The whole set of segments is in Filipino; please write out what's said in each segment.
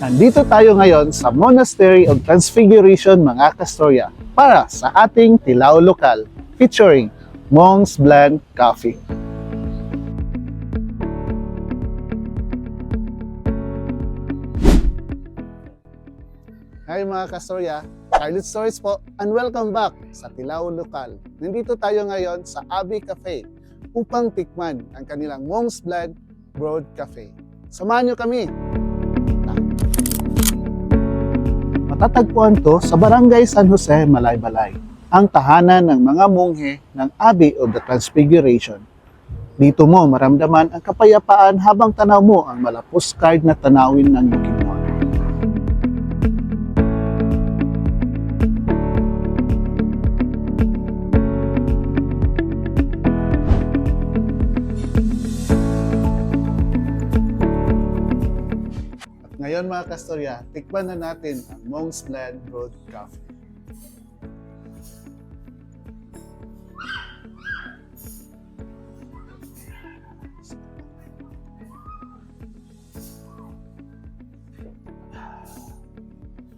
Nandito tayo ngayon sa Monastery of Transfiguration mga kastorya para sa ating Tilaw Lokal featuring Monks Blend Coffee. Hi mga kastorya, Carlit Stories po and welcome back sa Tilaw Lokal. Nandito tayo ngayon sa Abbey Cafe upang tikman ang kanilang Monks Blend Broad Cafe. Samahan niyo kami! Matatagpuan to sa Barangay San Jose, Malaybalay, ang tahanan ng mga munghe ng Abbey of the Transfiguration. Dito mo maramdaman ang kapayapaan habang tanaw mo ang malapuskard na tanawin ng Bukidnon. Ngayon mga kastorya, tikman na natin ang Monks Blend Road Coffee.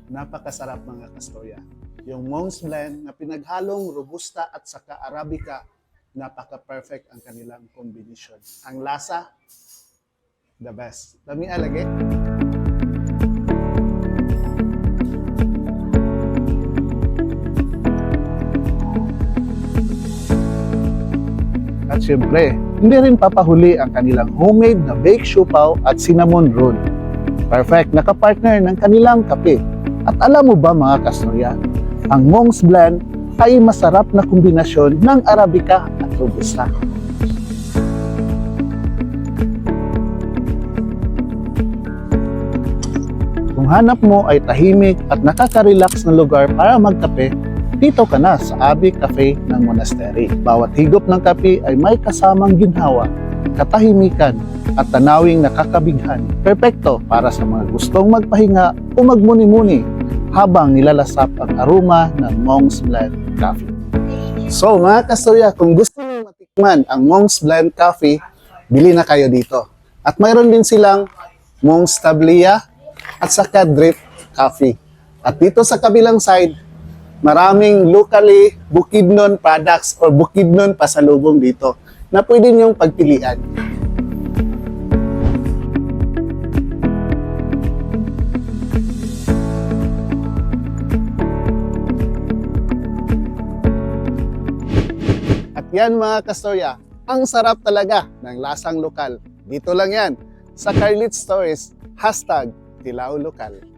Napakasarap mga kastorya. Yung Monks Blend na pinaghalong Robusta at saka Arabica, napaka-perfect ang kanilang kombinasyon. Ang lasa, the best. Lami alage. At syempre, hindi rin papahuli ang kanilang homemade na baked siopaw at cinnamon roll. Perfect na kapartner ng kanilang kape. At alam mo ba mga kastorya, ang Monks Blend ay masarap na kombinasyon ng Arabica at Robusta. Kung hanap mo ay tahimik at nakaka-relax na lugar para magkape, dito ka na sa Abbey Cafe ng Monastery. Bawat higop ng kape ay may kasamang ginhawa, katahimikan at tanawing nakakabighan. Perpekto para sa mga gustong magpahinga o magmuni-muni habang nilalasap ang aroma ng Monks Blend Coffee. So mga kastorya, kung gusto niyo matikman ang Monks Blend Coffee, bili na kayo dito. At mayroon din silang Monks Tablia at saka Drip Coffee. At dito sa kabilang side, maraming locally Bukidnon products or Bukidnon pasalubong dito na pwede niyong pagpilian. At yan mga kastorya, ang sarap talaga ng lasang lokal. Dito lang yan sa Carlit Stories, hashtag Tilaw Lokal.